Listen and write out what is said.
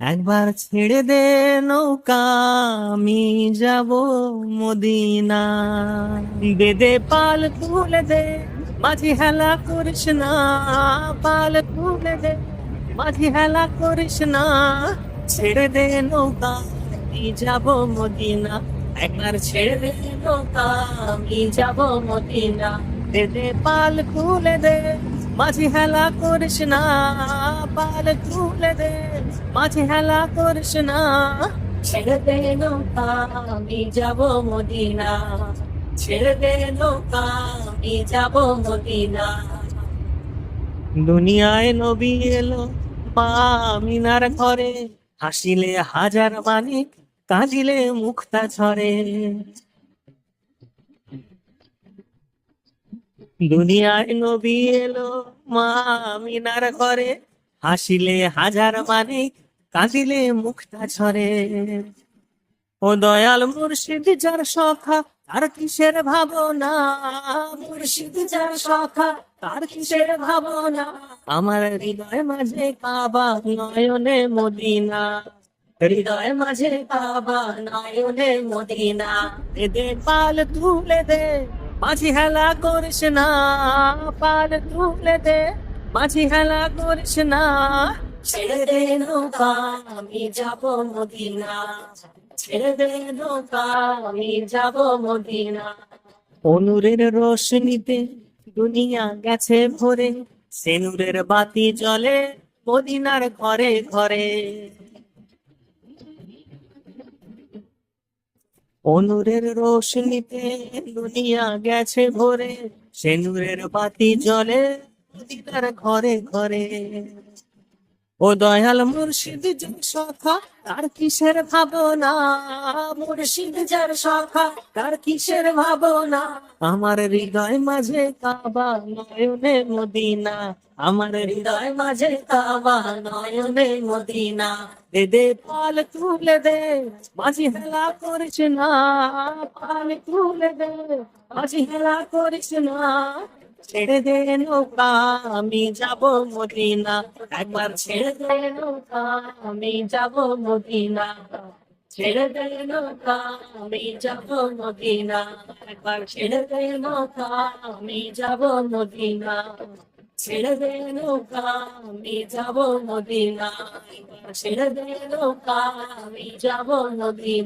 একবার ছেড়ে দে নৌকা, আমি যাব মদিনা দে দে পাল তুলে দে, মাঝি হেলা করিস না, পাল তুলে দে, মাঝি হেলা করিস না। ছেড়ে দে নৌকা, আমি যাব মদিনা। একবার ছেড়ে দে নৌকা, আমি যাব মদিনা। দে দে পাল খুলে দে মাঝি হেলা করিস না পাল খুলে দে। মাঝি হেলা করিস না, ছেড়ে দে নৌকা, আমি যাব মদিনা। ছেড়ে দে নৌকা, আমি যাব মদিনা। দুনিয়ায় নবী এলো মা মিনার ঘরে, হাসিলে হাজার মানিক কাঁদিলে মুক্তা ঝরে। দুনিয়ায় নবী এলো মা আমিনার ঘরে। হাসিলে হাজার মানে কাঁদিলে মুখটা ঝরে। ও দয়াল মুর্শিদ, যার সখা, তার কিসের ভাবনা? মুর্শিদ, যার সখা, তার কিসের ভাবনা? আমার হৃদয় মাঝে কাবা, নয়নে মদিনা। হৃদয় মাঝে কাবা, নয়নে মদিনা। দে পাল তুলে দে মাঝি হেলা করিস না পাল তুলে দে। মাঝি হেলা করিস না, ছেড়ে দে নৌকা, আমি যাব মদিনা। ছেড়ে দে নৌকা, আমি যাব মদিনা। অনুরের রোশনিতে দুনিয়া গেছে ভরে, সেনুরের বাতি জ্বলে মদিনার ঘরে ঘরে। অনুরের রোশনিতে দুনিয়া গেছে ভরে সেনুরের পাতি জলে তার ঘরে ঘরে। ও দয়াল মুর্শিদ যার সখা, তার কিসের ভাবনা? মুর্শিদ যার সখা, তার কিসের ভাবনা? আমার হৃদয় মাঝে কাবা, নয়নে মদিনা। আমার হৃদয় মাঝে কাবা, নয়নে মদিনা। দে দে, পাল তুলে দে, মাঝি হেলা করিস না। পাল তুলে দে, মাঝি হেলা করিস না। ছেড়ে আমি যাব মদিনা। একবার ছেড়ে দে নৌকা আমি যাব মদিনা। ছেড়ে দে নৌকা আমি যাব মদিনা। একবার ছেড়ে দে নৌকা আমি যাব মদিনা। ছেড়ে নৌকা আমি যাব মদিনা। ছেড়ে নৌকা আমি যাব মদিনা।